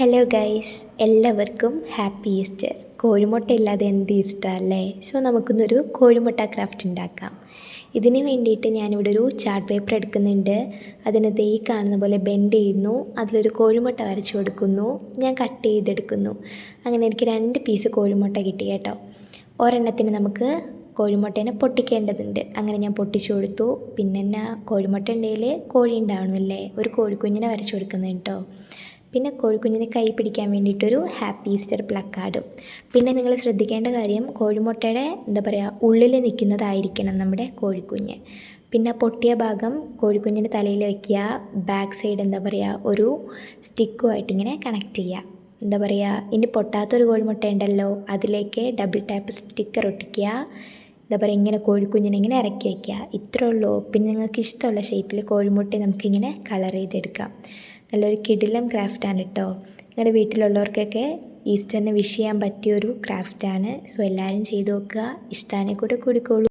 Hello guys എല്ലാവർക്കും happy Easter കോഴിമുട്ട ഇല്ലാതെ എന്ത് ഈസ്റ്റർ അല്ലേ? സോ നമുക്കൊന്നൊരു കോഴിമുട്ട ക്രാഫ്റ്റ് ഉണ്ടാക്കാം. ഇതിന് വേണ്ടിയിട്ട് ഞാനിവിടെ ഒരു ചാർട്ട് പേപ്പർ എടുക്കുന്നുണ്ട്. അതിനകത്ത് ഈ കാണുന്ന പോലെ ബെൻഡ് ചെയ്യുന്നു. അതിലൊരു കോഴിമുട്ട വരച്ചു കൊടുക്കുന്നു. ഞാൻ കട്ട് ചെയ്തെടുക്കുന്നു. അങ്ങനെ എനിക്ക് രണ്ട് പീസ് കോഴിമുട്ട കിട്ടി കേട്ടോ. ഒരെണ്ണത്തിന് നമുക്ക് കോഴിമുട്ടേനെ പൊട്ടിക്കേണ്ടതുണ്ട്. അങ്ങനെ ഞാൻ പൊട്ടിച്ചു കൊടുത്തു. പിന്നെ എന്നാ കോഴിമുട്ട ഉണ്ടെങ്കിൽ കോഴി ഉണ്ടാവണമല്ലേ? ഒരു കോഴിക്കുഞ്ഞിനെ വരച്ചു കൊടുക്കുന്നുണ്ടോ പിന്നെ കോഴിക്കുഞ്ഞിനെ കൈ പിടിക്കാൻ വേണ്ടിയിട്ടൊരു ഹാപ്പി ഈസ്റ്റർ പ്ലക്കാർഡും. പിന്നെ നിങ്ങൾ ശ്രദ്ധിക്കേണ്ട കാര്യം കോഴിമുട്ടയുടെ എന്താ പറയുക ഉള്ളിൽ നിൽക്കുന്നതായിരിക്കണം നമ്മുടെ കോഴിക്കുഞ്ഞ്. പിന്നെ പൊട്ടിയ ഭാഗം കോഴിക്കുഞ്ഞിന്റെ തലയിൽ വയ്ക്കുക ബാക്ക് സൈഡ് എന്താ പറയുക ഒരു സ്റ്റിക്കുമായിട്ട് ഇങ്ങനെ കണക്ട് ചെയ്യുക. എന്താ പറയുക ഇനി പൊട്ടാത്തൊരു കോഴിമുട്ട ഉണ്ടല്ലോ അതിലേക്ക് ഡബിൾ ടാപ്പ് സ്റ്റിക്കർ ഒട്ടിക്കുക. എന്താ പറയുക ഇങ്ങനെ കോഴിക്കുഞ്ഞിനെ ഇങ്ങനെ ഇറക്കി വയ്ക്കുക ഇത്രേ ഉള്ളൂ. പിന്നെ നിങ്ങൾക്ക് ഇഷ്ടമുള്ള ഷേപ്പിൽ കോഴിമുട്ടി നമുക്കിങ്ങനെ കളർ ചെയ്തെടുക്കാം. നല്ലൊരു കിടിലം ക്രാഫ്റ്റാണ് കേട്ടോ നിങ്ങളുടെ വീട്ടിലുള്ളവർക്കൊക്കെ ഈസ്റ്ററിന് വിഷ് ചെയ്യാൻ പറ്റിയൊരു ക്രാഫ്റ്റാണ് സോ എല്ലാവരും ചെയ്തു നോക്കുക. ഇഷ്ടമാണെങ്കിൽ കൂടെ കൂടിക്കോളൂ.